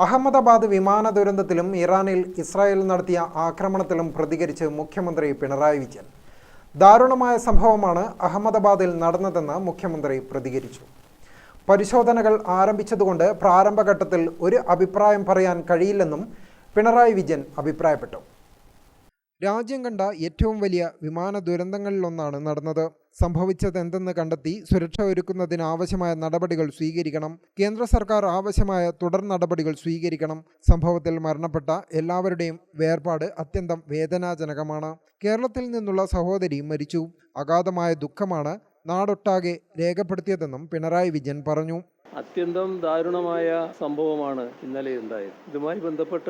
അഹമ്മദാബാദ് വിമാന ദുരന്തത്തിലും ഇറാനിൽ ഇസ്രായേൽ നടത്തിയ ആക്രമണത്തിലും പ്രതികരിച്ച് മുഖ്യമന്ത്രി പിണറായി വിജയൻ. ദാരുണമായ സംഭവമാണ് അഹമ്മദാബാദിൽ നടന്നതെന്ന് മുഖ്യമന്ത്രി പ്രതികരിച്ചു. പരിശോധനകൾ ആരംഭിച്ചതുകൊണ്ട് പ്രാരംഭഘട്ടത്തിൽ ഒരു അഭിപ്രായം പറയാൻ കഴിയില്ലെന്നും പിണറായി വിജയൻ അഭിപ്രായപ്പെട്ടു. രാജ്യം കണ്ട ഏറ്റവും വലിയ വിമാന ദുരന്തങ്ങളിലൊന്നാണ് നടന്നത്. സംഭവിച്ചതെന്തെന്ന് കണ്ടെത്തി സുരക്ഷ ഒരുക്കുന്നതിനാവശ്യമായ നടപടികൾ സ്വീകരിക്കണം. കേന്ദ്ര സർക്കാർ ആവശ്യമായ തുടർ നടപടികൾ സ്വീകരിക്കണം. സംഭവത്തിൽ മരണപ്പെട്ട എല്ലാവരുടെയും വേർപാട് അത്യന്തം വേദനാജനകമാണ്. കേരളത്തിൽ നിന്നുള്ള സഹോദരി മരിച്ചു. അഗാധമായ ദുഃഖമാണ് നാടൊട്ടാകെ രേഖപ്പെടുത്തിയതെന്നും പിണറായി വിജയൻ പറഞ്ഞു. അത്യന്തം ദാരുണമായ സംഭവമാണ് ഇന്നലെ ഉണ്ടായത്. ഇതുമായി ബന്ധപ്പെട്ട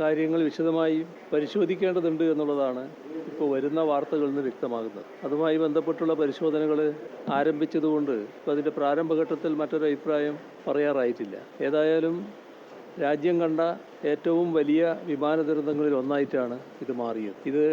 കാര്യങ്ങൾ വിശദമായി പരിശോധിക്കേണ്ടതുണ്ട് എന്നുള്ളതാണ് ഇപ്പോൾ വരുന്ന വാർത്തകളിൽ നിന്ന് വ്യക്തമാകുന്നത്. അതുമായി ബന്ധപ്പെട്ടുള്ള പരിശോധനകൾ ആരംഭിച്ചതുകൊണ്ട് ഇപ്പോൾ അതിന്റെ പ്രാരംഭഘട്ടത്തിൽ മറ്റൊരു അഭിപ്രായം പറയാറായിട്ടില്ല. ഏതായാലും രാജ്യം കണ്ട ഏറ്റവും വലിയ വിമാന ദുരന്തങ്ങളിൽ ഒന്നായിട്ടാണ് ഇത് മാറിയത്. ഇത്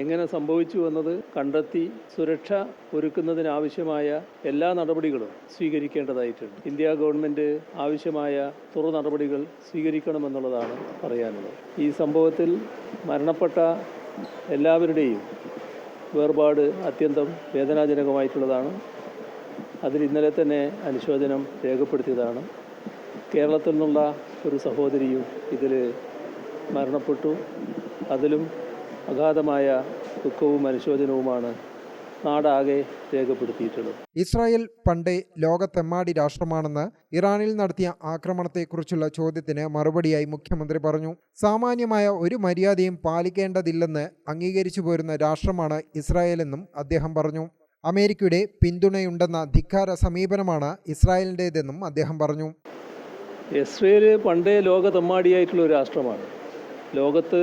എങ്ങനെ സംഭവിച്ചു എന്നത് കണ്ടെത്തി സുരക്ഷ ഒരുക്കുന്നതിനാവശ്യമായ എല്ലാ നടപടികളും സ്വീകരിക്കേണ്ടതായിട്ടുണ്ട്. ഇന്ത്യ ഗവൺമെന്റ് ആവശ്യമായ തുറ നടപടികൾ സ്വീകരിക്കണമെന്നുള്ളതാണ് പറയാനുള്ളത്. ഈ സംഭവത്തിൽ മരണപ്പെട്ട എല്ലാവരുടെയും വേർപാട് അത്യന്തം വേദനാജനകമായിട്ടുള്ളതാണ്. അതിൽ ഇന്നലെ തന്നെ അനുശോചനം രേഖപ്പെടുത്തിയതാണ്. കേരളത്തിൽ നിന്നുള്ള ഒരു സഹോദരിയും ഇതിൽ മരണപ്പെട്ടു. അതിലും അഗാധമായ ദുഃഖവും അനുശോചനവുമാണ് നാടാകെ രേഖപ്പെടുത്തിയിട്ടുള്ളത്. ഇസ്രായേൽ പണ്ടേ ലോകത്തെമ്മാടി രാഷ്ട്രമാണെന്ന് ഇറാനിൽ നടത്തിയ ആക്രമണത്തെക്കുറിച്ചുള്ള ചോദ്യത്തിന് മറുപടിയായി മുഖ്യമന്ത്രി പറഞ്ഞു. സാമാന്യമായ ഒരു മര്യാദയും പാലിക്കേണ്ടതില്ലെന്ന് അംഗീകരിച്ചു പോരുന്ന രാഷ്ട്രമാണ് ഇസ്രായേലെന്നും അദ്ദേഹം പറഞ്ഞു. അമേരിക്കയുടെ പിന്തുണയുണ്ടെന്ന ധിക്കാര സമീപനമാണ് ഇസ്രായേലിന്റേതെന്നും അദ്ദേഹം പറഞ്ഞു. ഇസ്രയേൽ പണ്ടേ ലോകതെമ്മാടിയായിട്ടുള്ള ഒരു രാഷ്ട്രമാണ്. ലോകത്ത്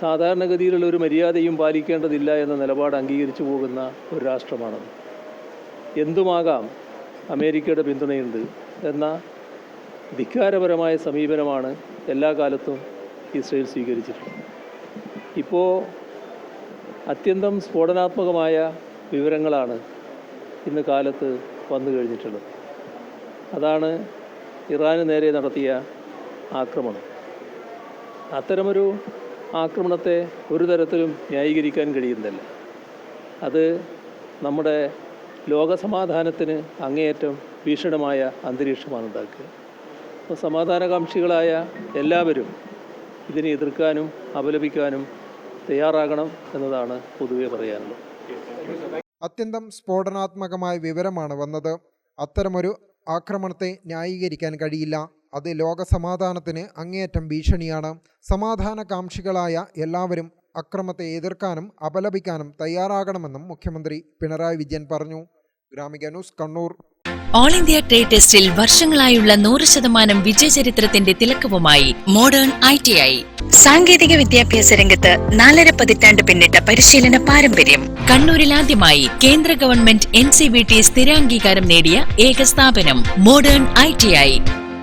സാധാരണഗതിയിലുള്ള ഒരു മര്യാദയും പാലിക്കേണ്ടതില്ല എന്ന നിലപാട് അംഗീകരിച്ചു പോകുന്ന ഒരു രാഷ്ട്രമാണത് എന്തുമാകാം അമേരിക്കയുടെ പിന്തുണയുണ്ട് എന്ന ധിക്കാരപരമായ സമീപനമാണ് എല്ലാ കാലത്തും ഇസ്രയേൽ സ്വീകരിച്ചിട്ടുള്ളത്. ഇപ്പോൾ അത്യന്തം സ്ഫോടനാത്മകമായ വിവരങ്ങളാണ് ഇന്ന് കാലത്ത് വന്നു കഴിഞ്ഞിട്ടുള്ളത്. അതാണ് ഇറാന് നേരെ നടത്തിയ ആക്രമണം. അത്തരമൊരു ആക്രമണത്തെ ഒരു തരത്തിലും ന്യായീകരിക്കാൻ കഴിയുന്നില്ല. അത് നമ്മുടെ ലോകസമാധാനത്തിന് അങ്ങേയറ്റം ഭീഷണമായ അന്തരീക്ഷമാണ് ഉണ്ടാക്കുക. അപ്പോൾ സമാധാനകാംക്ഷികളായ എല്ലാവരും ഇതിനെ എതിർക്കാനും അപലപിക്കാനും തയ്യാറാകണം എന്നതാണ് പൊതുവെ പറയാനുള്ളത്. അത്യന്തം സ്ഫോടനാത്മകമായ വിവരമാണ് വന്നത്. അത്തരമൊരു ആക്രമണത്തെ ന്യായീകരിക്കാൻ കഴിയില്ല. അത് ലോകസമാധാനത്തിന് അങ്ങേയറ്റം ഭീഷണിയാണ്. സമാധാനകാംക്ഷികളായ എല്ലാവരും അക്രമത്തെ എതിർക്കാനും അപലപിക്കാനും തയ്യാറാകണമെന്നും മുഖ്യമന്ത്രി പിണറായി വിജയൻ പറഞ്ഞു. Gramika news Kannur. All India trade ടെസ്റ്റിൽ വർഷങ്ങളായുള്ള നൂറ് ശതമാനം വിജയചരിത്രത്തിന്റെ തിലക്കവുമായി മോഡേൺ ഐ ടി ഐ സാങ്കേതിക വിദ്യാഭ്യാസ രംഗത്ത് നാലര പതിറ്റാണ്ട് പിന്നിട്ട പരിശീലന പാരമ്പര്യം. കണ്ണൂരിൽ ആദ്യമായി കേന്ദ്ര government N C V T സ്ഥിരാംഗീകാരം നേടിയ ഏക സ്ഥാപനം മോഡേൺ ഐ ടി ഐ